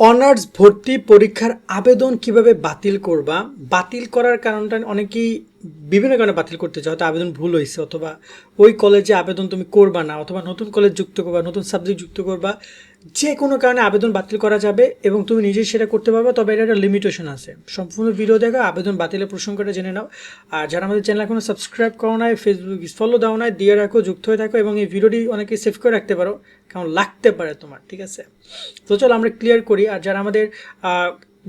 Honours ভর্তি পরীক্ষার আবেদন কীভাবে বাতিল করবা? বাতিল করার কারণটা অনেকেই বিভিন্ন কারণে বাতিল করতে চাও হয়তো আবেদন ভুল হয়েছে অথবা ওই কলেজে আবেদন তুমি করবা না, অথবা নতুন কলেজ যুক্ত করবা, নতুন সাবজেক্ট যুক্ত করবা। যে কোনো কারণে আবেদন বাতিল করা যাবে এবং তুমি নিজেই সেটা করতে পারবে, তবে এটা একটা লিমিটেশন আছে। সম্পূর্ণ ভিডিও দেখো, আবেদন বাতিলের প্রসঙ্গটা জেনে নাও। আর যারা আমাদের চ্যানেল এখনও সাবস্ক্রাইব করো নাই ফেসবুক ফলো দাও নাই, দিয়ে রাখো, যুক্ত হয়ে থাকো এবং এই ভিডিওটি অনেকে সেভ করে রাখতে পারো কারণ লাগতে পারে তোমার, ঠিক আছে? তো চলো আমরা ক্লিয়ার করি, আর যারা আমাদের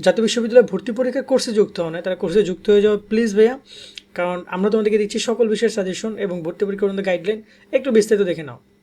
জাতীয় বিশ্ববিদ্যালয়ে ভর্তি পরীক্ষার কোর্সে যুক্ত হও না তারা কোর্সে যুক্ত হয়ে যাও প্লিজ ভাইয়া। কারণ আমরা তোমাদেরকে দিচ্ছি সকল বিষয়ের সাজেশন এবং ভর্তি পরীক্ষার গাইডলাইন একটু বিস্তারিত দেখে নাও।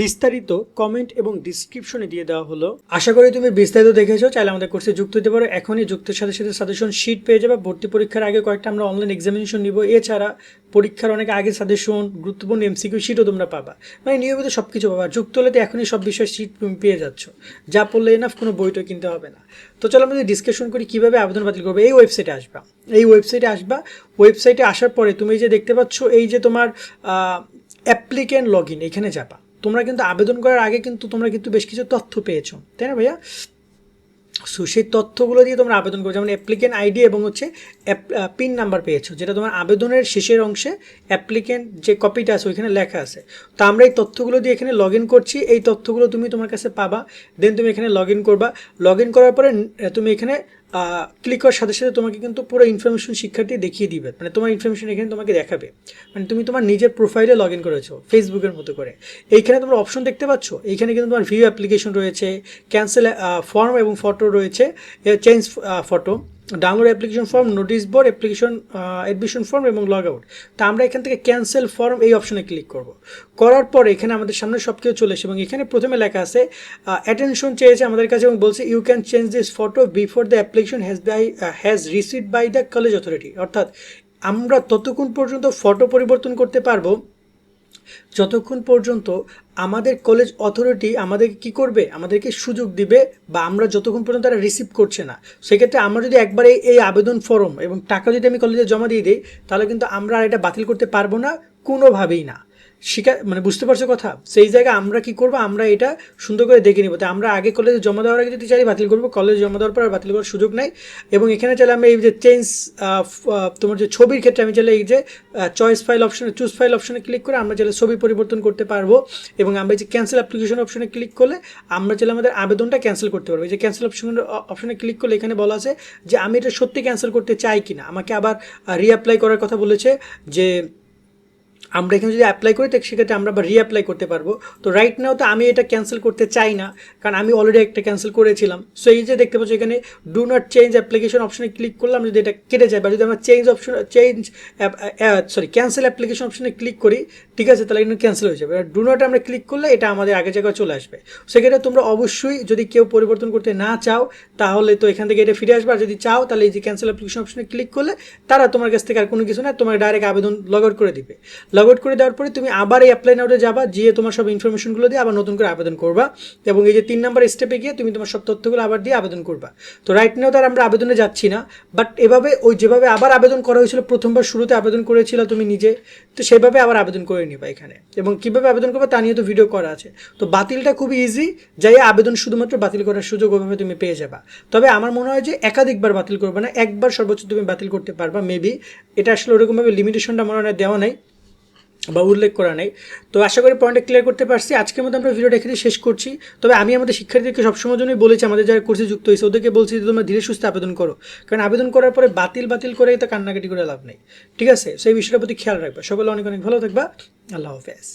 বিস্তারিত কমেন্ট এবং ডিসক্রিপশনে দিয়ে দেওয়া হলো। আশা করি তুমি বিস্তারিত দেখেছ, চাইলে আমাদের কোর্সে যুক্ত হতে পারো। এখনই যুক্তের সাথে সাথে সাজেশন শিট পেয়ে যাবে। ভর্তি পরীক্ষার আগে কয়েকটা আমরা অনলাইন এক্সামিনেশন নিব। এছাড়া পরীক্ষার অনেক আগে সাজেশন গুরুত্বপূর্ণ এমসিকিউ শিটও তোমরা পাবা। মানে নিয়মিত সব কিছু পাবা। যুক্ত হলে তো এখনই সব বিষয়ে শিট তুমি পেয়ে যাচ্ছ। যা পড়লে এনাফ কোনো বইটা কিনতে হবে না। তো চলো আমরা ডিসকাশন করি, কীভাবে আবেদন বাতিল করবে? এই ওয়েবসাইটে আসবা। এই ওয়েবসাইটে আসবা। ওয়েবসাইটে আসার পরে তুমি যে দেখতে পাচ্ছ, এই যে তোমার অ্যাপ্লিকেন্ট লগ ইন এখানে যাবা। তোমরা কিন্তু আবেদন করার আগে কিন্তু তোমরা কিন্তু বেশ কিছু তথ্য পেয়েছ, তাই না ভাইয়া? সো সেই তথ্যগুলো দিয়ে তোমরা আবেদন করো যেমন অ্যাপ্লিকেন্ট আইডি এবং হচ্ছে পিন নাম্বার পেয়েছ, যেটা তোমার আবেদনের শেষের অংশে অ্যাপ্লিকেন্ট যে কপিটা আছে, ওইখানে লেখা আছে। তো আমরা এই তথ্যগুলো দিয়ে এখানে লগ ইন করছি, এই তথ্যগুলো তুমি তোমার কাছে পাবা দেন তুমি এখানে লগ ইন করবা। লগ ইন করার পরে তুমি এখানে ক্লিক করার সাথে সাথে তোমাকে কিন্তু পুরো ইনফরমেশন শিক্ষার্থী দেখিয়ে দিবে। মানে তোমার ইনফরমেশন এখানে তোমাকে দেখাবে। মানে তুমি তোমার নিজের প্রোফাইলে লগ ইন করেছ ফেসবুকের মতো করে। এইখানে তোমরা অপশন দেখতে পাচ্ছ? এইখানে কিন্তু তোমার ভিউ অ্যাপ্লিকেশন রয়েছে ক্যান্সেল ফর্ম এবং ফটো রয়েছে change photo download application form notice board application admission form এবং লগ আউট তা আমরা এখান থেকে ক্যান্সেল ফর্ম এই অপশনে ক্লিক করব। করার পর এখানে আমাদের সামনে সব কিছু চলে এসে এবং এখানে প্রথমে লেখা আছে অ্যাটেনশন চেয়েছে আমাদের কাছে এবং বলছে you can change this photo before the application has by has received by the college authority অর্থাৎ আমরা ততক্ষণ পর্যন্ত ফটো পরিবর্তন করতে পারব যতক্ষণ পর্যন্ত আমাদের কলেজ অথরিটি আমাদেরকে কি করবে? আমাদেরকে সুযোগ দিবে বা আমরা যতক্ষণ পর্যন্ত তারা রিসিভ করছে না। সেক্ষেত্রে আমরা যদি একবার এই আবেদন ফর্ম এবং টাকা যদি আমি কলেজে জমা দিয়ে দিই, তাহলে কিন্তু আমরা আর এটা বাতিল করতে পারব না, কোনোভাবেই না। শিকার মানে বুঝতে পারছ কথা? সেই জায়গায় আমরা কি করব? আমরা এটা সুন্দর করে দেখে নিব। তাই আমরা আগে কলেজে জমা দেওয়ার আগে যদি চাই বাতিল করব কলেজে জমা দেওয়ার পর আর বাতিল করার সুযোগ নাই। এবং এখানে চাইলে আমি এই যে চেঞ্জ তোমার যে ছবির ক্ষেত্রে আমি চাইলে এই যে চয়েস ফাইল অপশনে চুজ ফাইল অপশনে ক্লিক করে আমরা চাইলে ছবি পরিবর্তন করতে পারব। এবং আমরা যে ক্যান্সেল অ্যাপ্লিকেশন অপশনে ক্লিক করলে আমরা চাইলে আমাদের আবেদনটা ক্যান্সেল করতে পারব। এই যে ক্যান্সেল অপশন অপশনে ক্লিক করলে এখানে বলা আছে যে আমি এটা সত্যি ক্যান্সেল করতে চাই কিনা। আমাকে আবার রিঅ্যাপ্লাই করার কথা বলেছে যে আমরা এখানে যদি অ্যাপ্লাই করি, তো সেক্ষেত্রে আমরা আবার রিঅ্যাপ্লাই করতে পারব। তো রাইট নাও তো আমি এটা ক্যান্সেল করতে চাই না, কারণ আমি অলরেডি একটা ক্যান্সেল করেছিলাম। সো এই যে দেখতে পাচ্ছ এখানে ডু নট চেঞ্জ অ্যাপ্লিকেশন অপশনে ক্লিক করলাম যদি এটা কেটে যায়, বা যদি আমরা change option change sorry cancel application অপশনে ক্লিক করি, ঠিক আছে, তাহলে এখানে ক্যান্সেল হয়ে যাবে। ডু নট আমরা ক্লিক করলে এটা আমাদের আগে জায়গায় চলে আসবে। সেক্ষেত্রে তোমরা অবশ্যই যদি কেউ পরিবর্তন করতে না চাও, তাহলে তো এখান থেকে এটা ফিরে আসবে। আর যদি চাও, তাহলে এই যে ক্যান্সেল অ্যাপ্লিকেশন অপশনে ক্লিক করলে, তারা তোমার কাছ থেকে আর কোনো কিছু না তোমার ডাইরেক্ট আবেদন লগ আউট করে দিবে। লগ আউট করে দেওয়ার পরে তুমি আবার এই অ্যাপ্লাই নাউটে যাবা, গিয়ে তোমার সব ইনফরমেশনগুলো দিয়ে আবার নতুন করে আবেদন করবা এবং এই যে তিন নাম্বার স্টেপে গিয়ে তুমি তোমার সব তথ্যগুলো আবার দিয়ে আবেদন করবা। তো রাইট নাও তার আমরা আবেদনে যাচ্ছি না বাট এভাবে ওই যেভাবে আবার আবেদন করা হয়েছিল, প্রথমবার শুরুতে আবেদন করেছিল তুমি নিজে, তো সেভাবে আবার আবেদন করে নিবা এখানে। এবং কীভাবে আবেদন করবে তা নিয়ে তো ভিডিও করা আছে। তো বাতিলটা খুবই ইজি যাই আবেদন শুধুমাত্র বাতিল করার সুযোগ ওভাবে তুমি পেয়ে যাবা। তবে আমার মনে হয় যে একাধিকবার বাতিল করবে না, একবার সর্বোচ্চ তুমি বাতিল করতে পারবা মেবি এটা আসলে ওরকমভাবে লিমিটেশনটা মনে হয় দেওয়া নাই। বা উল্লেখ করা নেই। তো আশা করি পয়েন্টটা ক্লিয়ার করতে পারছি। আজকের মধ্যে আমরা ভিডিওটা এখানে শেষ করছি। তবে আমি আমাদের শিক্ষার্থীদেরকে সবসময় জন্যই বলেছি, আমাদের যারা কোর্সে যুক্ত হয়েছে, ওদেরকে বলছি যে তোমরা ধীরে সুস্থে আবেদন করো। কারণ আবেদন করার পরে বাতিল বাতিল করে তা কান্নাকাটি করে লাভ নেই। ঠিক আছে? সেই বিষয়টার প্রতি খেয়াল রাখবা। সকলে অনেক অনেক ভালো থাকবা। আল্লাহ হাফেজ।